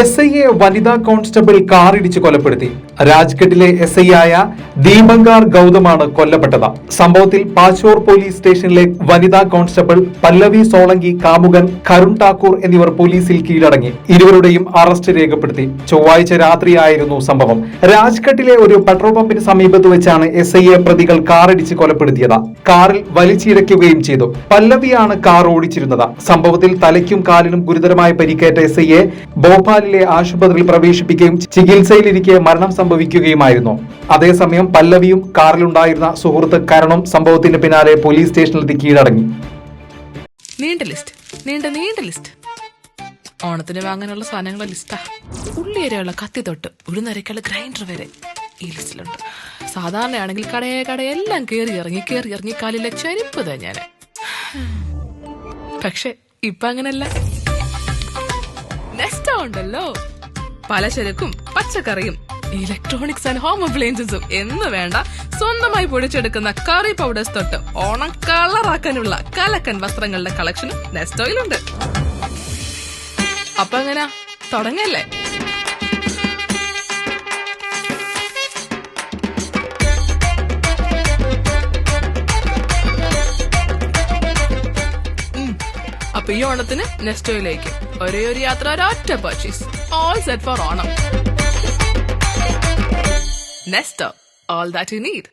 S I എ വനിതാ constable കാറിടിച്ച് കൊലപ്പെടുത്തി. രാജ്ഘട്ടിലെ എസ് ഐ ആയ ദീപങ്കാർ ഗൗതമാണ് കൊല്ലപ്പെട്ടത്. സംഭവത്തിൽ പാച്ചോർ പോലീസ് സ്റ്റേഷനിലെ വനിതാ കോൺസ്റ്റബിൾ പല്ലവി സോളങ്കി കാമുകൻ കരുൺ ഠാക്കൂർ എന്നിവർ പോലീസിൽ കീഴടങ്ങി. ഇരുവരുടെയും അറസ്റ്റ് രേഖപ്പെടുത്തി. ചൊവ്വാഴ്ച രാത്രിയായിരുന്നു സംഭവം. രാജ്ഘട്ടിലെ ഒരു പെട്രോൾ പമ്പിന് സമീപത്ത് വെച്ചാണ് എസ് പ്രതികൾ കാറിടിച്ച് കൊലപ്പെടുത്തിയത്. കാറിൽ വലിച്ചിരയ്ക്കുകയും ചെയ്തു. പല്ലവിയാണ് കാർ ഓടിച്ചിരുന്നത്. സംഭവത്തിൽ തലയ്ക്കും കാലിനും ഗുരുതരമായ പരിക്കേറ്റ എസ് ഐയെ ഭോപ്പാലിലെ ആശുപത്രിയിൽ പ്രവേശിപ്പിക്കുകയും ചികിത്സയിലിരിക്കെ മരണം സംഭവിക്കുകയുമായിരുന്നു. അതേസമയം പല്ലവിയും കാറിലുണ്ടായിരുന്ന സുഹൃത്ത് കരണും സംഭവത്തിന് പിന്നാലെ പോലീസ് സ്റ്റേഷനിലെത്തി കീഴടങ്ങി. നീണ്ട ലിസ്റ്റ്. നീണ്ട നീണ്ട ലിസ്റ്റ്. ഓണത്തിന് വാങ്ങാനുള്ള സാധനങ്ങളുടെ ലിസ്റ്റാ. ഉള്ളി വരെയുള്ള കത്തി തൊട്ട് ഉഴുന്നരക്കുള്ള ഗ്രൈൻഡർ വരെ ഈ ലിസ്റ്റിലുണ്ട്. സാധാരണയാണെങ്കിൽ കടയെ കടയെല്ലാം കയറി ഇറങ്ങി കയറി ഇറങ്ങി കാലിലെ ചെരുപ്പ് ഞാൻ പക്ഷെ ഇപ്പൊ അങ്ങനല്ല. നെസ്റ്റ ഉണ്ടല്ലോ. പലചരക്കും പച്ചക്കറിയും ഇലക്ട്രോണിക്സ് ആൻഡ് ഹോം അപ്ലയൻസസും എന്ന് വേണ്ട. സ്വന്തമായി പൊടിച്ചെടുക്കുന്ന കറി പൗഡേഴ്സ് തൊട്ട് ഓണം കളറാക്കാനുള്ള കലക്കൻ വസ്ത്രങ്ങളുടെ കളക്ഷനും നെസ്റ്റോയിലുണ്ട് അപ്പൊ എങ്ങനാ? തുടങ്ങല്ലേ. അപ്പൊ ഈ ഓണത്തിന് നെസ്റ്റോയിലേക്ക് ഒരേ ഒരു യാത്ര ഒരൊറ്റ purchase all set for Onam. Nesto all that you need